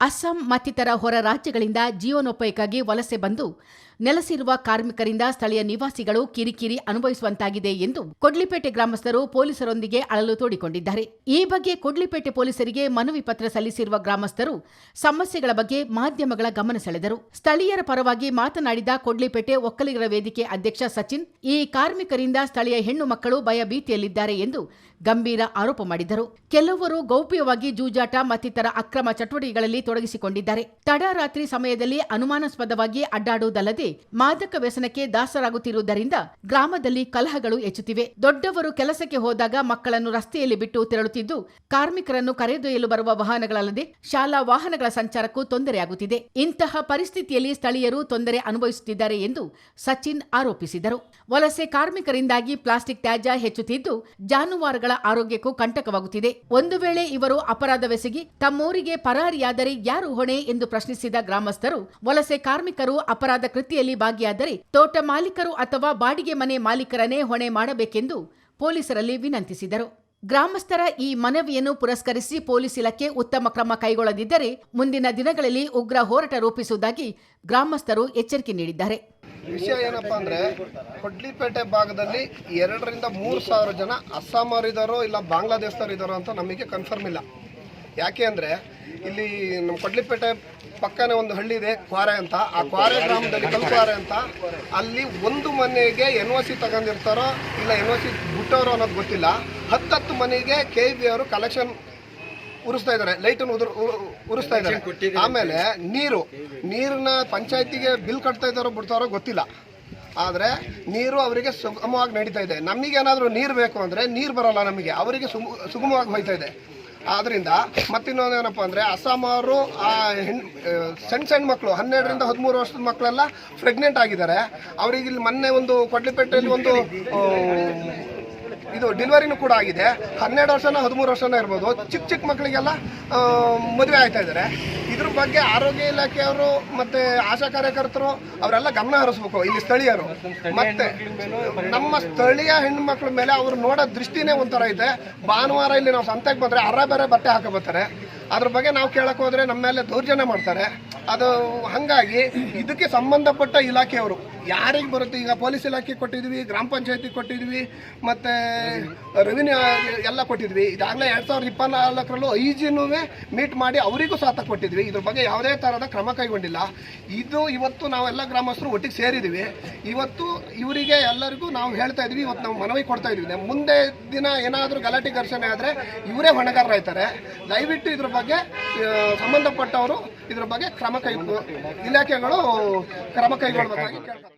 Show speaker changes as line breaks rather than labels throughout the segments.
ಅಸ್ಸಾಂ ಮತ್ತಿತರ ಹೊರ ರಾಜ್ಯಗಳಿಂದ ಜೀವನೋಪಾಯಕ್ಕಾಗಿ ವಲಸೆ ಬಂದು ನೆಲೆಸಿರುವ ಕಾರ್ಮಿಕರಿಂದ ಸ್ಥಳೀಯ ನಿವಾಸಿಗಳು ಕಿರಿಕಿರಿ ಅನುಭವಿಸುವಂತಾಗಿದೆ ಎಂದು ಕೊಡ್ಲಿಪೇಟೆ ಗ್ರಾಮಸ್ಥರು ಪೊಲೀಸರೊಂದಿಗೆ ಅಳಲು ತೋಡಿಕೊಂಡಿದ್ದಾರೆ. ಈ ಬಗ್ಗೆ ಕೊಡ್ಲಿಪೇಟೆ ಪೊಲೀಸರಿಗೆ ಮನವಿ ಪತ್ರ ಸಲ್ಲಿಸಿರುವ ಗ್ರಾಮಸ್ಥರು ಸಮಸ್ಯೆಗಳ ಬಗ್ಗೆ ಮಾಧ್ಯಮಗಳ ಗಮನ ಸೆಳೆದರು. ಸ್ಥಳೀಯರ ಪರವಾಗಿ ಮಾತನಾಡಿದ ಕೊಡ್ಲಿಪೇಟೆ ಒಕ್ಕಲಿಗರ ವೇದಿಕೆ ಅಧ್ಯಕ್ಷ ಸಚಿನ್, ಈ ಕಾರ್ಮಿಕರಿಂದ ಸ್ಥಳೀಯ ಹೆಣ್ಣು ಮಕ್ಕಳು ಭಯಭೀತಿಯಲ್ಲಿದ್ದಾರೆ ಎಂದು ಗಂಭೀರ ಆರೋಪ ಮಾಡಿದರು. ಕೆಲವರು ಗೌಪ್ಯವಾಗಿ ಜೂಜಾಟ ಮತ್ತಿತರ ಅಕ್ರಮ ಚಟುವಟಿಕೆಗಳಲ್ಲಿ ತೊಡಗಿಸಿಕೊಂಡಿದ್ದಾರೆ. ತಡರಾತ್ರಿ ಸಮಯದಲ್ಲಿ ಅನುಮಾನಾಸ್ಪದವಾಗಿ ಅಡ್ಡಾಡುವುದಲ್ಲದೆ ಮಾದಕ ವ್ಯಸನಕ್ಕೆ ದಾಸರಾಗುತ್ತಿರುವುದರಿಂದ ಗ್ರಾಮದಲ್ಲಿ ಕಲಹಗಳು ಹೆಚ್ಚುತ್ತಿವೆ. ದೊಡ್ಡವರು ಕೆಲಸಕ್ಕೆ ಹೋದಾಗ ಮಕ್ಕಳನ್ನು ರಸ್ತೆಯಲ್ಲಿ ಬಿಟ್ಟು ತೆರಳುತ್ತಿದ್ದು, ಕಾರ್ಮಿಕರನ್ನು ಕರೆದೊಯ್ಯಲು ಬರುವ ವಾಹನಗಳಲ್ಲದೆ ಶಾಲಾ ವಾಹನಗಳ ಸಂಚಾರಕ್ಕೂ ತೊಂದರೆಯಾಗುತ್ತಿದೆ. ಇಂತಹ ಪರಿಸ್ಥಿತಿಯಲ್ಲಿ ಸ್ಥಳೀಯರು ತೊಂದರೆ ಅನುಭವಿಸುತ್ತಿದ್ದಾರೆ ಎಂದು ಸಚಿನ್ ಆರೋಪಿಸಿದರು. ವಲಸೆ ಕಾರ್ಮಿಕರಿಂದಾಗಿ ಪ್ಲಾಸ್ಟಿಕ್ ತ್ಯಾಜ್ಯ ಹೆಚ್ಚುತ್ತಿದ್ದು, ಜಾನುವಾರುಗಳ ಆರೋಗ್ಯಕ್ಕೂ ಕಂಟಕವಾಗುತ್ತಿದೆ. ಒಂದು ವೇಳೆ ಇವರು ಅಪರಾಧವೆಸಗಿ ತಮ್ಮೂರಿಗೆ ಪರಾರಿಯಾದರೆ ಯಾರು ಹೊಣೆ ಎಂದು ಪ್ರಶ್ನಿಸಿದ ಗ್ರಾಮಸ್ಥರು, ವಲಸೆ ಕಾರ್ಮಿಕರು ಅಪರಾಧ ಕೃತಿಯಲ್ಲಿ ಭಾಗಿಯಾದರೆ ತೋಟ ಮಾಲೀಕರು ಅಥವಾ ಬಾಡಿಗೆ ಮನೆ ಮಾಲೀಕರನ್ನೇ ಹೊಣೆ ಮಾಡಬೇಕೆಂದು ಪೊಲೀಸರಲ್ಲಿ ವಿನಂತಿಸಿದರು. ಗ್ರಾಮಸ್ಥರ ಈ ಮನವಿಯನ್ನು ಪುರಸ್ಕರಿಸಿ ಪೊಲೀಸ್ ಇಲಾಖೆ ಉತ್ತಮ ಕ್ರಮ ಕೈಗೊಳ್ಳದಿದ್ದರೆ ಮುಂದಿನ ದಿನಗಳಲ್ಲಿ ಉಗ್ರ ಹೋರಾಟ ರೂಪಿಸುವುದಾಗಿ ಗ್ರಾಮಸ್ಥರು ಎಚ್ಚರಿಕೆ ನೀಡಿದ್ದಾರೆ.
ವಿಷಯ ಏನಪ್ಪಾ ಅಂದ್ರೆ ಕೊಡ್ಲಿಪೇಟೆ ಭಾಗದಲ್ಲಿ ಎರಡರಿಂದ ಮೂರು ಸಾವಿರ ಜನ ಅಸ್ಸಾಮರಿದಾರೋ ಇಲ್ಲ ಬಾಂಗ್ಲಾದೇಶದವರು ಇದಾರೋ ಅಂತ ನಮಗೆ ಕನ್ಫರ್ಮ್ ಇಲ್ಲ. ಯಾಕೆ ಅಂದ್ರೆ ಇಲ್ಲಿ ನಮ್ಮ ಕೊಡ್ಲಿಪೇಟೆ ಪಕ್ಕನೇ ಒಂದು ಹಳ್ಳಿ ಇದೆ ಕ್ವಾರೆ ಅಂತ. ಆ ಕ್ವಾರೆ ಗ್ರಾಮದಲ್ಲಿ ಕಲ್ಕ್ವಾರೆ ಅಂತ. ಅಲ್ಲಿ ಒಂದು ಮನೆಗೆ ಎನ್ ಒ ಸಿ ತಗೊಂಡಿರ್ತಾರೋ ಇಲ್ಲ ಎನ್ ಒ ಸಿ ಬಿಟ್ಟವರು ಅನ್ನೋದು ಗೊತ್ತಿಲ್ಲ. ಹತ್ತತ್ತು ಮನೆಗೆ ಕೆ ಬಿ ಅವರು ಕಲೆಕ್ಷನ್ ಉರಿಸ್ತಾ ಇದ್ದಾರೆ ಲೈಟನ್ನು ಉದುರ್ ಉರಿಸ್ತಾ ಇದ್ದಾರೆ. ಆಮೇಲೆ ನೀರು ನೀರನ್ನ ಪಂಚಾಯತಿಗೆ ಬಿಲ್ ಕಟ್ತಾ ಇದ್ದಾರೋ ಬಿಡ್ತಾರೋ ಗೊತ್ತಿಲ್ಲ. ಆದರೆ ನೀರು ಅವರಿಗೆ ಸುಗಮವಾಗಿ ನಡೀತಾ ಇದೆ. ನಮಗೇನಾದರೂ ನೀರು ಬೇಕು ಅಂದರೆ ನೀರು ಬರೋಲ್ಲ ನಮಗೆ. ಅವರಿಗೆ ಸುಗಮ ಸುಗಮವಾಗಿ ಹೋಯ್ತಾ ಇದೆ. ಆದ್ರಿಂದ ಮತ್ತಿನ್ನೊಂದು ಏನಪ್ಪ ಅಂದರೆ ಅಸ್ಸಾಂ ಅವರು ಸಣ್ಣ ಸಣ್ಣ ಮಕ್ಕಳು ಹನ್ನೆರಡರಿಂದ ಹದಿಮೂರು ವರ್ಷದ ಮಕ್ಕಳೆಲ್ಲ ಪ್ರೆಗ್ನೆಂಟ್ ಆಗಿದ್ದಾರೆ. ಅವರಿಗೆ ಇಲ್ಲಿ ಮೊನ್ನೆ ಒಂದು ಕೊಡ್ಲಿಪೇಟೆಯಲ್ಲಿ ಒಂದು ಇದು ಡೆಲಿವರಿನೂ ಕೂಡ ಆಗಿದೆ. ಹನ್ನೆರಡು ವರ್ಷನ ಹದಿಮೂರು ವರ್ಷನ ಇರ್ಬೋದು. ಚಿಕ್ಕ ಚಿಕ್ಕ ಮಕ್ಕಳಿಗೆಲ್ಲ ಮದುವೆ ಆಯ್ತಾ ಇದ್ದಾರೆ ಇದ್ರ ಬಗ್ಗೆ ಆರೋಗ್ಯ ಇಲಾಖೆಯವರು ಮತ್ತೆ ಆಶಾ ಕಾರ್ಯಕರ್ತರು ಅವರೆಲ್ಲ ಗಮನ ಹರಿಸ್ಬೇಕು, ಇಲ್ಲಿ ಸ್ಥಳೀಯರು. ಮತ್ತೆ ನಮ್ಮ ಸ್ಥಳೀಯ ಹೆಣ್ಮಕ್ಳ ಮೇಲೆ ಅವ್ರು ನೋಡೋ ದೃಷ್ಟಿನೇ ಒಂಥರ ಇದೆ. ಭಾನುವಾರ ಇಲ್ಲಿ ನಾವು ಸಂತೆಗೆ ಬಂದ್ರೆ ಅರ ಬೇರೆ ಬಟ್ಟೆ ಹಾಕೋ ಬರ್ತಾರೆ. ಅದ್ರ ಬಗ್ಗೆ ನಾವು ಕೇಳಕ್ ಹೋದ್ರೆ ನಮ್ಮ ಮೇಲೆ ದೌರ್ಜನ್ಯ ಮಾಡ್ತಾರೆ. ಅದು ಹಂಗಾಗಿ ಇದಕ್ಕೆ ಸಂಬಂಧಪಟ್ಟ ಇಲಾಖೆಯವರು ಯಾರಿಗೆ ಬರುತ್ತೆ? ಈಗ ಪೊಲೀಸ್ ಇಲಾಖೆ ಕೊಟ್ಟಿದ್ವಿ, ಗ್ರಾಮ ಪಂಚಾಯತಿ ಕೊಟ್ಟಿದ್ವಿ, ಮತ್ತೆ ರೆವಿನ್ಯೂ ಎಲ್ಲ ಕೊಟ್ಟಿದ್ವಿ. ಇದಾಗಲೇ ಎರಡ್ ಸಾವಿರದ ಇಪ್ಪತ್ನಾಲ್ಕರಲ್ಲೂ ಐ ಜಿನೂ ಮೀಟ್ ಮಾಡಿ ಅವರಿಗೂ ಸಾಥ ಕೊಟ್ಟಿದ್ವಿ. ಇದ್ರ ಬಗ್ಗೆ ಯಾವುದೇ ಥರದ ಕ್ರಮ ಕೈಗೊಂಡಿಲ್ಲ. ಇದು ಇವತ್ತು ನಾವೆಲ್ಲ ಗ್ರಾಮಸ್ಥರು ಒಟ್ಟಿಗೆ ಸೇರಿದ್ದೀವಿ. ಇವತ್ತು ಇವರಿಗೆ ಎಲ್ಲರಿಗೂ ನಾವು ಹೇಳ್ತಾ ಇದ್ವಿ ಇವತ್ತು ನಾವು ಮನವಿ ಕೊಡ್ತಾ ಇದ್ವಿ ಮುಂದೆ ದಿನ ಏನಾದರೂ ಗಲಾಟೆ ಘರ್ಷಣೆ ಆದರೆ ಇವರೇ ಹೊಣೆಗಾರರಾಯ್ತಾರೆ ದಯವಿಟ್ಟು ಇದ್ರ ಬಗ್ಗೆ ಸಂಬಂಧಪಟ್ಟವರು ಇದ್ರ ಬಗ್ಗೆ ಕ್ರಮ ಕೈ ಇಲಾಖೆಗಳು ಕ್ರಮ ಕೈಗೊಳ್ಳಬೇಕಾಗಿ ಕೇಳ್ತಾರೆ.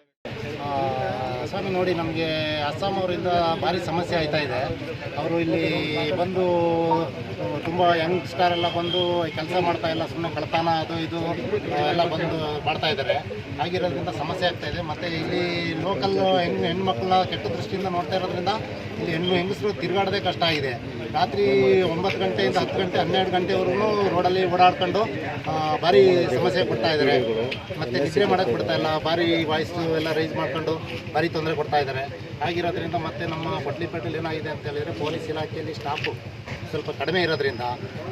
ಸ್ವಾಮಿ ನೋಡಿ ನಮಗೆ ಅಸ್ಸಾಂ ಅವರಿಂದ ಭಾರಿ ಸಮಸ್ಯೆ ಆಯ್ತಾ ಇದೆ. ಅವರು ಇಲ್ಲಿ ಬಂದು, ತುಂಬ ಯಂಗ್ಸ್ಟರ್ ಎಲ್ಲ ಬಂದು ಕೆಲಸ ಮಾಡ್ತಾ ಇಲ್ಲ ಸುಮ್ಮನೆ ಕಳ್ತಾನ ಅದು ಇದು ಎಲ್ಲ ಬಂದು ಮಾಡ್ತಾ ಇದ್ದಾರೆ ಆಗಿರೋದ್ರಿಂದ ಸಮಸ್ಯೆ ಆಗ್ತಾ ಇದೆ. ಮತ್ತು ಇಲ್ಲಿ ಲೋಕಲ್ ಹೆಣ್ಣು ಹೆಣ್ಮಕ್ಳನ್ನ ಕೆಟ್ಟ ದೃಷ್ಟಿಯಿಂದ ನೋಡ್ತಾ ಇರೋದ್ರಿಂದ ಇಲ್ಲಿ ಹೆಣ್ಣು ಹೆಂಗಸರು ತಿರುಗಾಡೋದೇ ಕಷ್ಟ ಆಗಿದೆ. ರಾತ್ರಿ ಒಂಬತ್ತು ಗಂಟೆಯಿಂದ ಹತ್ತು ಗಂಟೆ, ಹನ್ನೆರಡು ಗಂಟೆವರೆಗೂ ರೋಡಲ್ಲಿ ಓಡಾಡ್ಕೊಂಡು ಭಾರಿ ಸಮಸ್ಯೆ ಕೊಡ್ತಾ ಇದ್ದಾರೆ ಮತ್ತು ನಿದ್ರೆ ಮಾಡೋಕ್ಕೆ ಬಿಡ್ತಾ ಇಲ್ಲ. ಭಾರಿ ವಾಯ್ಸು ಎಲ್ಲ ರೈಸ್ ಮಾಡ್ಕೊಂಡು, ಭಾರಿ ತೊಂದರೆ ಕೊಡ್ತಾ ಇದ್ದಾರೆ. ಆಗಿರೋದ್ರಿಂದ ಮತ್ತೆ ನಮ್ಮ ಬಟ್ಲಿಪೇಟೆಯಲ್ಲಿ ಏನಾಗಿದೆ ಅಂತ ಹೇಳಿದರೆ ಪೊಲೀಸ್ ಇಲಾಖೆಯಲ್ಲಿ ಸ್ಟಾಫು ಸ್ವಲ್ಪ ಕಡಿಮೆ ಇರೋದ್ರಿಂದ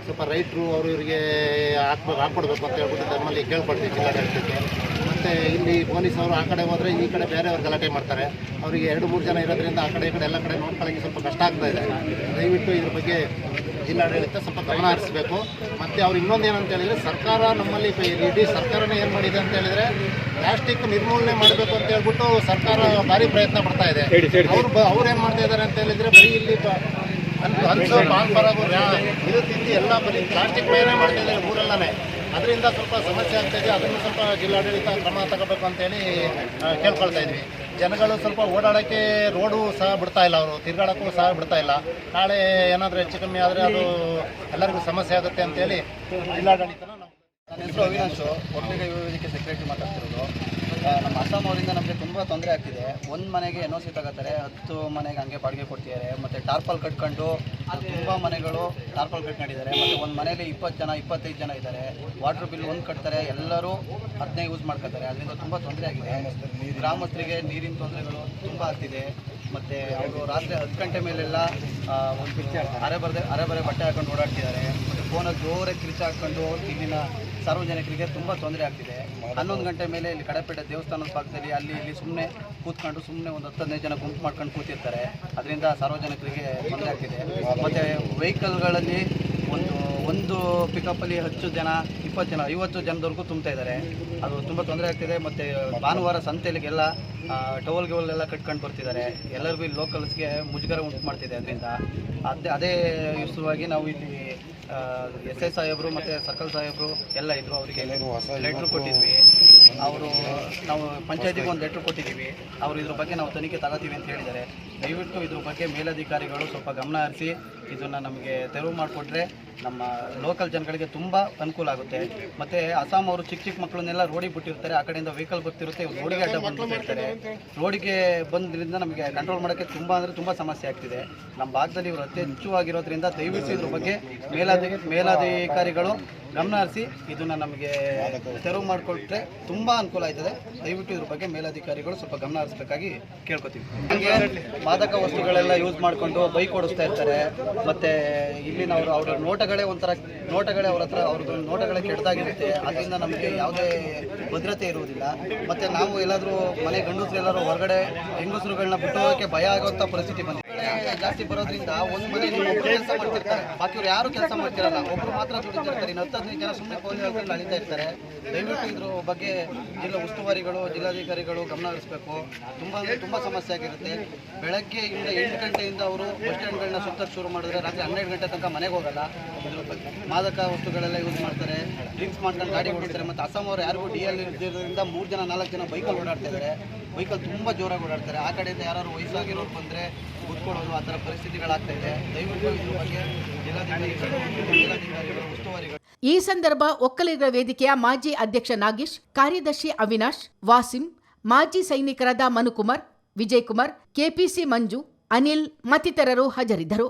ಸ್ವಲ್ಪ ರೈತರು ಅವರು ಇವರಿಗೆ ಹಾಕ್ಬೇಕು ಹಾಕ್ಕೊಡ್ಬೇಕು ಅಂತ ಹೇಳ್ಬಿಟ್ಟು ನಮ್ಮಲ್ಲಿ ಕೇಳ್ಕೊಳ್ತೀವಿ ಜಿಲ್ಲಾಡಳಿತಕ್ಕೆ. ಮತ್ತು ಇಲ್ಲಿ ಪೊಲೀಸ್ ಅವರು ಆ ಕಡೆ ಹೋದರೆ ಈ ಕಡೆ ಬೇರೆಯವ್ರು ಗಲಾಟೆ ಮಾಡ್ತಾರೆ. ಅವರಿಗೆ ಎರಡು, ಮೂರು ಜನ ಇರೋದ್ರಿಂದ ಆ ಕಡೆ, ಈ ಕಡೆ ಎಲ್ಲ ಕಡೆ ನೋಡ್ಕೊಳ್ಳೋಕ್ಕೆ ಸ್ವಲ್ಪ ಕಷ್ಟ ಆಗ್ತಾ ಇದೆ. ದಯವಿಟ್ಟು ಇದ್ರ ಬಗ್ಗೆ ಜಿಲ್ಲಾಡಳಿತ ಸ್ವಲ್ಪ ಗಮನ ಹರಿಸಬೇಕು. ಮತ್ತು ಅವ್ರು ಇನ್ನೊಂದು ಏನಂತ ಹೇಳಿದರೆ ಸರ್ಕಾರ ನಮ್ಮಲ್ಲಿ ಇಡೀ ಸರ್ಕಾರನೇ ಏನು ಮಾಡಿದೆ ಅಂತ ಹೇಳಿದರೆ ಪ್ಲಾಸ್ಟಿಕ್ ನಿರ್ಮೂಲನೆ ಮಾಡಬೇಕು ಅಂತ ಹೇಳ್ಬಿಟ್ಟು ಸರ್ಕಾರ ಭಾರಿ ಪ್ರಯತ್ನ ಪಡ್ತಾ ಇದೆ. ಅವ್ರು ಅವ್ರು ಏನು ಮಾಡ್ತಾ ಇದ್ದಾರೆ ಅಂತ ಹೇಳಿದರೆ ಬರೀ ಇಲ್ಲಿ ಹಂಚು ಪಾನ್ ಪರಾಗು ಇದು ತಿಂದು ಎಲ್ಲ ಬರೀ ಪ್ಲಾಸ್ಟಿಕ್ ಮೇಲೆ ಮಾಡ್ತಾ ಇದ್ದಾರೆ ಊರಲ್ಲೇ ಅದರಿಂದ ಸ್ವಲ್ಪ ಸಮಸ್ಯೆ ಆಗ್ತಾ ಇದೆ ಅದನ್ನು ಸ್ವಲ್ಪ ಜಿಲ್ಲಾಡಳಿತ ಕ್ರಮ ತಗೋಬೇಕು ಅಂತೇಳಿ ಕೇಳ್ಕೊಳ್ತಾ ಇದ್ವಿ. ಜನಗಳು ಸ್ವಲ್ಪ ಓಡಾಡೋಕ್ಕೆ ರೋಡು ಸಹ ಬಿಡ್ತಾ ಇಲ್ಲ ಅವರು. ತಿರ್ಗಾಡೋಕ್ಕೂ ಸಹ ಬಿಡ್ತಾ ಇಲ್ಲ. ನಾಳೆ ಏನಾದರೂ ಹೆಚ್ಚು ಕಮ್ಮಿ ಆದರೆ ಅದು ಎಲ್ಲರಿಗೂ ಸಮಸ್ಯೆ ಆಗುತ್ತೆ ಅಂತೇಳಿ ಜಿಲ್ಲಾಡಳಿತನ ನಾವು
ನನ್ನ ಹೆಸರು ಅವಿನಾಶು. ಒಕ್ಕಲಿಗ ಸೆಕ್ರೆಟರಿ ಮಾತಾಡ್ತಿರೋದು. ನಮ್ಮ ಅಸ್ಸಾಂ ನಮಗೆ ತುಂಬ ತೊಂದರೆ ಆಗ್ತಿದೆ. ಒಂದು ಮನೆಗೆ ಎನ್ ಒ ಸಿ ತಗೋತಾರೆ, ಹತ್ತು ಮನೆಗೆ ಹಂಗೆ ಬಾಡಿಗೆ ಕೊಡ್ತಿದ್ದಾರೆ. ಮತ್ತು ಟಾರ್ಪಲ್ ಕಟ್ಕೊಂಡು ತುಂಬ ಮನೆಗಳು ಟಾರ್ಪಲ್ ಕಟ್ಕೊಂಡಿದ್ದಾರೆ ಮತ್ತು ಒಂದು ಮನೇಲಿ ಇಪ್ಪತ್ತು ಜನ, ಇಪ್ಪತ್ತೈದು ಜನ ಇದ್ದಾರೆ. ವಾಟ್ರ್ ಬಿಲ್ ಒಂದು ಕಟ್ತಾರೆ. ಎಲ್ಲರೂ ಅದನ್ನೇ ಯೂಸ್ ಮಾಡ್ಕೊತಾರೆ. ಅದರಿಂದ ತುಂಬ ತೊಂದರೆ ಆಗಿದೆ. ಗ್ರಾಮಸ್ಥರಿಗೆ ನೀರಿನ ತೊಂದರೆಗಳು ತುಂಬ ಆಗ್ತಿದೆ. ಮತ್ತು ಅವರು ರಾತ್ರಿ ಹತ್ತು ಗಂಟೆ ಮೇಲೆಲ್ಲ ಒಂದು ಅರೆ ಬರದೆ, ಅರೆ ಬರೆ ಬಟ್ಟೆ ಹಾಕೊಂಡು ಓಡಾಡ್ತಿದ್ದಾರೆ. ಜೋರ ಜೋರಾಗಿ ಕಿರಿಚಾಕೊಂಡು ಇಲ್ಲಿನ ಸಾರ್ವಜನಿಕರಿಗೆ ತುಂಬ ತೊಂದರೆ ಆಗ್ತಿದೆ. ಹನ್ನೊಂದು ಗಂಟೆ ಮೇಲೆ ಇಲ್ಲಿ ಕಡಪೇಟೆ ದೇವಸ್ಥಾನದ ಭಾಗದಲ್ಲಿ ಅಲ್ಲಿ ಇಲ್ಲಿ ಸುಮ್ಮನೆ ಕೂತ್ಕೊಂಡು ಸುಮ್ಮನೆ ಒಂದು ಹತ್ತು ಹದಿನೈದು ಜನ ಗುಂಪು ಮಾಡ್ಕೊಂಡು ಕೂತಿರ್ತಾರೆ. ಅದರಿಂದ ಸಾರ್ವಜನಿಕರಿಗೆ ತೊಂದರೆ ಆಗ್ತಿದೆ. ಮತ್ತು ವೆಹಿಕಲ್ಗಳಲ್ಲಿ ಒಂದು ಒಂದು ಪಿಕಪ್ಪಲ್ಲಿ ಹತ್ತು ಜನ ಇಪ್ಪತ್ತು ಜನ ಐವತ್ತು ಜನದವರೆಗೂ ತುಂಬ್ತಾ ಇದ್ದಾರೆ. ಅದು ತುಂಬ ತೊಂದರೆ ಆಗ್ತಿದೆ. ಮತ್ತು ಭಾನುವಾರ ಸಂತೆಲಿಗೆಲ್ಲ ಟವಲ್ ಗಿವಲ್ ಎಲ್ಲ ಕಟ್ಕೊಂಡು ಬರ್ತಿದ್ದಾರೆ. ಎಲ್ಲರಿಗೂ ಇಲ್ಲಿ ಲೋಕಲ್ಸ್ಗೆ ಮುಜುಗರ ಉಂಟು ಮಾಡ್ತಿದೆ ಅದರಿಂದ. ಅದೇ ಅದೇ ವಿಷಯವಾಗಿ ನಾವು ಇಲ್ಲಿ ಎಸ್ ಐ ಸಾಹೇಬರು ಮತ್ತು ಸರ್ಕಲ್ ಸಾಹೇಬರು ಎಲ್ಲ ಇದ್ರು. ಅವರಿಗೆ ಲೆಟ್ರ್ ಕೊಟ್ಟಿದ್ವಿ. ಅವರು ನಾವು ಪಂಚಾಯತಿಗೆ ಒಂದು ಲೆಟ್ರ್ ಕೊಟ್ಟಿದ್ದೀವಿ. ಅವರು ಇದ್ರ ಬಗ್ಗೆ ನಾವು ತನಿಖೆ ತಗೋತೀವಿ ಅಂತ ಹೇಳಿದ್ದಾರೆ. ದಯವಿಟ್ಟು ಇದ್ರ ಬಗ್ಗೆ ಮೇಲಧಿಕಾರಿಗಳು ಸ್ವಲ್ಪ ಗಮನ ಹರಿಸಿ. ಇದನ್ನು ನಮಗೆ ತೆರವು ಮಾಡಿಕೊಟ್ರೆ ನಮ್ಮ ಲೋಕಲ್ ಜನಗಳಿಗೆ ತುಂಬ ಅನುಕೂಲ ಆಗುತ್ತೆ. ಮತ್ತು ಅಸ್ಸಾಂ ಅವರು ಚಿಕ್ಕ ಚಿಕ್ಕ ಮಕ್ಕಳನ್ನೆಲ್ಲ ರೋಡಿಗೆ ಬಿಟ್ಟಿರ್ತಾರೆ ಆ ಕಡೆಯಿಂದ ವೆಹಿಕಲ್ ಬರ್ತಿರುತ್ತೆ ಇವ್ರು ರೋಡಿಗೆ ಅಡ್ಡ ಬಂದ್ಬಿಟ್ಟಿರ್ತಾರೆ ರೋಡಿಗೆ ಬಂದ್ರಿಂದ ನಮಗೆ ಕಂಟ್ರೋಲ್ ಮಾಡೋಕ್ಕೆ ತುಂಬ ಅಂದರೆ ತುಂಬ ಸಮಸ್ಯೆ ಆಗ್ತಿದೆ. ನಮ್ಮ ಭಾಗದಲ್ಲಿ ಇವರು ಅತಿ ಹೆಚ್ಚುವಾಗಿರೋದ್ರಿಂದ ದಯವಿಟ್ಟು ಇದ್ರ ಬಗ್ಗೆ ಮೇಲಾಧಿ ಮೇಲಾಧಿಕಾರಿಗಳು ಗಮನ ಹರಿಸಿ ಇದನ್ನು ನಮಗೆ ತೆರವು ಮಾಡಿಕೊಟ್ರೆ ತುಂಬ ಅನುಕೂಲ ಆಯ್ತದೆ. ದಯವಿಟ್ಟು ಇದ್ರ ಬಗ್ಗೆ ಮೇಲಾಧಿಕಾರಿಗಳು ಸ್ವಲ್ಪ ಗಮನ ಹರಿಸಬೇಕಾಗಿ ಕೇಳ್ಕೊತೀವಿ ಮಾದಕ ವಸ್ತುಗಳೆಲ್ಲ ಯೂಸ್ ಮಾಡಿಕೊಂಡು ಬೈಕ್ ಓಡಿಸ್ತಾ ಇರ್ತಾರೆ. ಮತ್ತು ಇಲ್ಲಿನವರು ಅವರ ನೋಟಗಳೇ ಒಂಥರ, ನೋಟಗಳೇ ಅವ್ರ ಹತ್ರ, ಅವ್ರದ್ದು ನೋಟಗಳೇ ಕೆಟ್ಟದಾಗಿರುತ್ತೆ. ಅದರಿಂದ ನಮಗೆ ಯಾವುದೇ ಭದ್ರತೆ ಇರುವುದಿಲ್ಲ. ಮತ್ತೆ ನಾವು ಎಲ್ಲಾದರೂ ಮನೆ ಗಂಡಸರು ಎಲ್ಲರೂ ಹೊರಗಡೆ ಹೆಂಗಸರುಗಳನ್ನ ಬಿಟ್ಟು ಹೋಗೋಕ್ಕೆ ಭಯ ಆಗುವಂಥ ಪರಿಸ್ಥಿತಿ ಬಂದಿದೆ. ಜಾಸ್ತಿ ಬರೋದ್ರಿಂದ ಒಂದು ಮನೆ ಕೆಲಸ ಮಾಡ್ತಿರ್ತಾರೆ. ಬಾಕಿಯವ್ರು ಯಾರು ಕೆಲಸ ಮಾಡ್ತಿರಲ್ಲ ಒಬ್ರು ಮಾತ್ರ ದುಡಿತಿರ್ತಾರೆ. ಇನ್ನು ಹತ್ತು ಹದಿನೈದು ಜನ ಸುಮ್ಮನೆ ಕೋಲಿ ಹೇಳ್ಕೊಂಡು ಅಳಿತಾ ಇರ್ತಾರೆ. ದಯವಿಟ್ಟು ಇದ್ರ ಬಗ್ಗೆ ಜಿಲ್ಲಾ ಉಸ್ತುವಾರಿಗಳು ಜಿಲ್ಲಾಧಿಕಾರಿಗಳು ಗಮನ ಹರಿಸಬೇಕು. ತುಂಬ ಅಂದರೆ ತುಂಬ ಸಮಸ್ಯೆ ಆಗಿರುತ್ತೆ. ಬೆಳಗ್ಗೆ ಇಂದ ಎಂಟು ಗಂಟೆಯಿಂದ ಅವರು ಬಸ್ ಸ್ಟ್ಯಾಂಡ್ಗಳನ್ನ ಸುತ್ತಕ್ಕೆ ಶುರು ಮಾಡಿದ್ರೆ ರಾತ್ರಿ ಹನ್ನೆರಡು ಗಂಟೆ ತನಕ ಮನೆಗೆ ಹೋಗಲ್ಲ. ಇದ್ರ ಬಗ್ಗೆ ಮಾದಕ ವಸ್ತುಗಳೆಲ್ಲ ಯೂಸ್ ಮಾಡ್ತಾರೆ. ಡ್ರಿಂಕ್ಸ್ ಮಾಡ್ಕೊಂಡು ಗಾಡಿ ಓಡಿಸ್ತಾರೆ. ಮತ್ತೆ ಅಸ್ಸಾಂ ಅವರು ಯಾರಿಗೂ ಡಿ ಎಲ್ ಇರೋದ್ರಿಂದ ಮೂರು ಜನ ನಾಲ್ಕು ಜನ ಬೈಕಲ್ಲಿ ಓಡಾಡ್ತಾ ಇದ್ದಾರೆ ಬೈಕಲ್ಲಿ ತುಂಬ ಜೋರಾಗಿ ಓಡಾಡ್ತಾರೆ. ಆ ಕಡೆಯಿಂದ ಯಾರು ವಯಸ್ಸಾಗಿರೋರು ಬಂದರೆ ಕೂತ್ಕೊಳ್ಳೋದು ಆ ಥರ ಪರಿಸ್ಥಿತಿಗಳಾಗ್ತಾ ಇದೆ. ದಯವಿಟ್ಟು ಇದ್ರ ಬಗ್ಗೆ ಜಿಲ್ಲಾಧಿಕಾರಿಗಳು ಜಿಲ್ಲಾಧಿಕಾರಿಗಳು
ಈ ಸಂದರ್ಭ ಒಕ್ಕಲಿಗರ ವೇದಿಕೆಯ ಮಾಜಿ ಅಧ್ಯಕ್ಷ ನಾಗೇಶ್, ಕಾರ್ಯದರ್ಶಿ ಅವಿನಾಶ್, ವಾಸಿಂ, ಮಾಜಿ ಸೈನಿಕರಾದ ಮನುಕುಮಾರ್, ವಿಜಯ್ ಕುಮಾರ್, ಕೆಪಿಸಿ ಮಂಜು, ಅನಿಲ್ ಮತ್ತಿತರರು ಹಾಜರಿದ್ದರು.